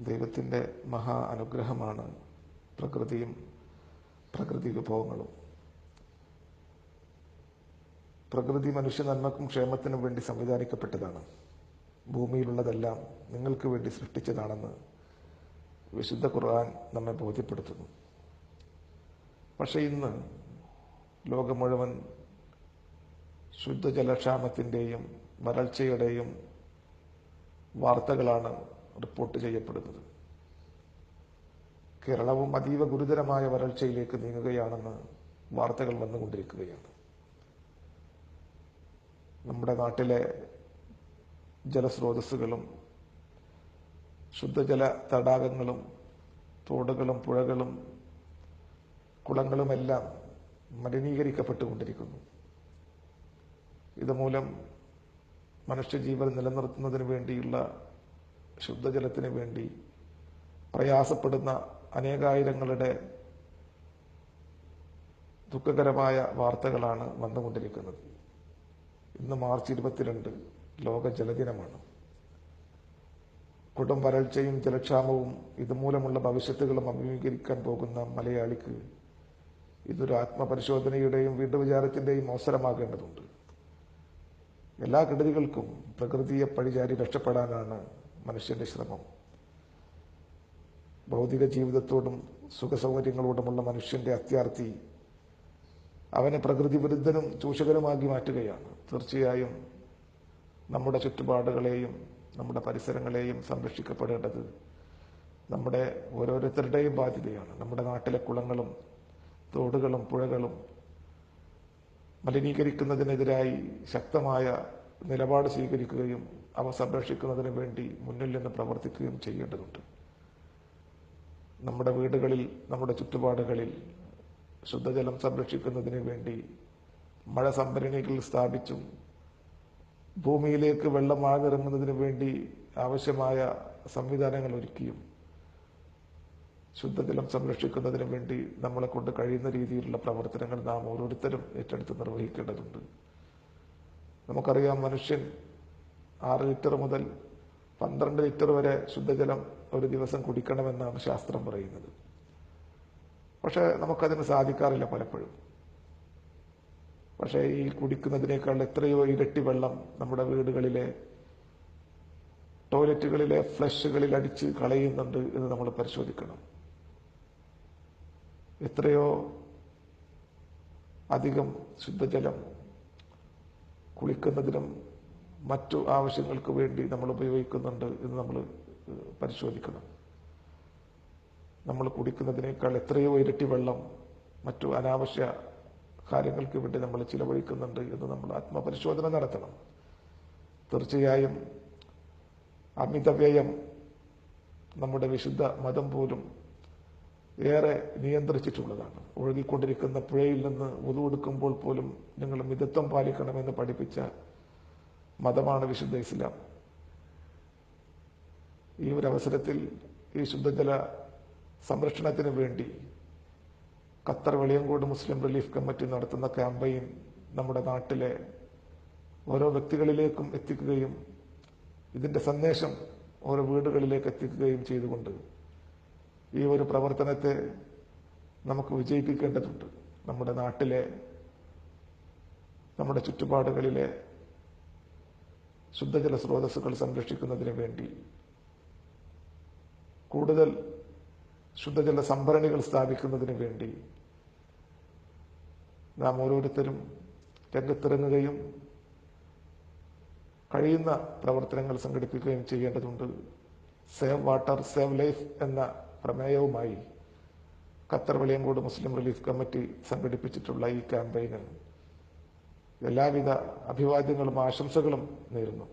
ദൈവത്തിന്റെ മഹാ അനുഗ്രഹമാണ് പ്രകൃതിയും പ്രകൃതി വിഭവങ്ങളും. പ്രകൃതി മനുഷ്യ നന്മക്കും ക്ഷേമത്തിനും വേണ്ടി സംവിധാനിക്കപ്പെട്ടതാണ്. ഭൂമിയിലുള്ളതെല്ലാം നിങ്ങൾക്ക് വേണ്ടി സൃഷ്ടിച്ചതാണെന്ന് വിശുദ്ധ ഖുർആൻ നമ്മെ ബോധ്യപ്പെടുത്തുന്നു. പക്ഷേ ഇന്ന് ലോകം മുഴുവൻ ശുദ്ധജലക്ഷാമത്തിന്റെയും വരൾച്ചയുടെയും വാർത്തകളാണ് റിപ്പോർട്ട് ചെയ്യപ്പെടുന്നത്. കേരളവും അതീവ ഗുരുതരമായ വരൾച്ചയിലേക്ക് നീങ്ങുകയാണെന്ന് വാർത്തകൾ വന്നുകൊണ്ടിരിക്കുകയാണ്. നമ്മുടെ നാട്ടിലെ ജലസ്രോതസ്സുകളും ശുദ്ധജല തടാകങ്ങളും തോടുകളും പുഴകളും കുളങ്ങളുമെല്ലാം മലിനീകരിക്കപ്പെട്ടുകൊണ്ടിരിക്കുന്നു. ഇതുമൂലം മനുഷ്യജീവൻ നിലനിർത്തുന്നതിന് വേണ്ടിയുള്ള ശുദ്ധജലത്തിന് വേണ്ടി പ്രയാസപ്പെടുന്ന അനേകായിരങ്ങളുടെ ദുഃഖകരമായ വാർത്തകളാണ് വന്നുകൊണ്ടിരിക്കുന്നത്. ഇന്ന് മാർച്ച് ഇരുപത്തിരണ്ട് ലോക ജലദിനമാണ്. കൊടും വരൾച്ചയും ജലക്ഷാമവും ഇതുമൂലമുള്ള ഭവിഷ്യത്തുകളും അഭിമുഖീകരിക്കാൻ പോകുന്ന മലയാളിക്ക് ഇതൊരു ആത്മപരിശോധനയുടെയും വീണ്ടുവിചാരത്തിന്റെയും അവസരമാകേണ്ടതുണ്ട്. എല്ലാ കെടുതികൾക്കും പ്രകൃതിയെ പഴിചാരി രക്ഷപ്പെടാനാണ് മനുഷ്യന്റെ ശ്രമം. ഭൗതിക ജീവിതത്തോടും സുഖസൗകര്യങ്ങളോടുമുള്ള മനുഷ്യന്റെ അത്യാർത്ഥി അവനെ പ്രകൃതി വിരുദ്ധനും ചൂഷകനുമാക്കി മാറ്റുകയാണ്. തീർച്ചയായും നമ്മുടെ ചുറ്റുപാടുകളെയും നമ്മുടെ പരിസരങ്ങളെയും സംരക്ഷിക്കപ്പെടേണ്ടത് നമ്മുടെ ഓരോരുത്തരുടെയും ബാധ്യതയാണ്. നമ്മുടെ നാട്ടിലെ കുളങ്ങളും തോടുകളും പുഴകളും മലിനീകരിക്കുന്നതിനെതിരായി ശക്തമായ നിലപാട് സ്വീകരിക്കുകയും അവ സംരക്ഷിക്കുന്നതിന് വേണ്ടി മുന്നിൽ നിന്ന് പ്രവർത്തിക്കുകയും ചെയ്യേണ്ടതുണ്ട്. നമ്മുടെ വീടുകളിൽ നമ്മുടെ ചുറ്റുപാടുകളിൽ ശുദ്ധജലം സംരക്ഷിക്കുന്നതിന് വേണ്ടി മഴ സംഭരണികൾ സ്ഥാപിച്ചും ഭൂമിയിലേക്ക് വെള്ളം ആഴ്ന്നിറങ്ങുന്നതിന് വേണ്ടി ആവശ്യമായ സംവിധാനങ്ങൾ ഒരുക്കിയും ശുദ്ധജലം സംരക്ഷിക്കുന്നതിന് വേണ്ടി നമ്മളെ കൊണ്ട് കഴിയുന്ന രീതിയിലുള്ള പ്രവർത്തനങ്ങൾ നാം ഓരോരുത്തരും ഏറ്റെടുത്ത് നിർവഹിക്കേണ്ടതുണ്ട്. നമുക്കറിയാം മനുഷ്യൻ ആറ് ലിറ്റർ മുതൽ പന്ത്രണ്ട് ലിറ്റർ വരെ ശുദ്ധജലം ഒരു ദിവസം കുടിക്കണമെന്നാണ് ശാസ്ത്രം പറയുന്നത്. പക്ഷെ നമുക്കതിന് സാധിക്കാറില്ല പലപ്പോഴും. പക്ഷേ ഈ കുടിക്കുന്നതിനേക്കാൾ എത്രയോ ഇരട്ടി വെള്ളം നമ്മുടെ വീടുകളിലെ ടോയ്ലറ്റുകളിലെ ഫ്ലഷുകളിൽ അടിച്ച് കളയുന്നുണ്ട് എന്ന് നമ്മൾ പരിശോധിക്കണം. എത്രയോ അധികം ശുദ്ധജലം കുളിക്കുന്നതിനും മറ്റു ആവശ്യങ്ങൾക്ക് വേണ്ടി നമ്മൾ ഉപയോഗിക്കുന്നുണ്ട് എന്ന് നമ്മൾ പരിശോധിക്കണം. നമ്മൾ കുടിക്കുന്നതിനേക്കാൾ എത്രയോ ഇരട്ടി വെള്ളം മറ്റു അനാവശ്യ കാര്യങ്ങൾക്ക് വേണ്ടി നമ്മൾ ചിലവഴിക്കുന്നുണ്ട് എന്ന് നമ്മൾ ആത്മപരിശോധന നടത്തണം. തീർച്ചയായും അമിതവ്യയം നമ്മുടെ വിശുദ്ധ മതം പോലും ഏറെ നിയന്ത്രിച്ചിട്ടുള്ളതാണ്. ഒഴുകിക്കൊണ്ടിരിക്കുന്ന പുഴയിൽ നിന്ന് ഉതുവെടുക്കുമ്പോൾ പോലും നിങ്ങൾ മിതത്വം പാലിക്കണമെന്ന് പഠിപ്പിച്ച മതമാണ് വിശുദ്ധ ഇസ്ലാം. ഈ ഒരു അവസരത്തിൽ ഈ ശുദ്ധജല സംരക്ഷണത്തിന് വേണ്ടി Qatar Veliyankode Muslim relief committee നടത്തുന്ന ക്യാമ്പയിൻ നമ്മുടെ നാട്ടിലെ ഓരോ വ്യക്തികളിലേക്കും എത്തിക്കുകയും ഇതിന്റെ സന്ദേശം ഓരോ വീടുകളിലേക്ക് എത്തിക്കുകയും ചെയ്തുകൊണ്ട് ഈ ഒരു പ്രവർത്തനത്തെ നമുക്ക് വിജയിപ്പിക്കേണ്ടതുണ്ട്. നമ്മുടെ നാട്ടിലെ നമ്മുടെ ചുറ്റുപാടുകളിലെ ശുദ്ധജല സ്രോതസ്സുകൾ സംരക്ഷിക്കുന്നതിന് വേണ്ടി കൂടുതൽ ശുദ്ധജല സംഭരണികൾ സ്ഥാപിക്കുന്നതിന് വേണ്ടി നാം ഓരോരുത്തരും രംഗത്തിറങ്ങുകയും കഴിയുന്ന പ്രവർത്തനങ്ങൾ സംഘടിപ്പിക്കുകയും ചെയ്യേണ്ടതുണ്ട്. സേവ് വാട്ടർ സേവ് ലൈഫ് എന്ന പ്രമേയവുമായി Qatar Veliyankode Muslim relief committee സംഘടിപ്പിച്ചിട്ടുള്ള ഈ ക്യാമ്പയിന് എല്ലാവിധ അഭിവാദ്യങ്ങളും ആശംസകളും നേരുന്നു.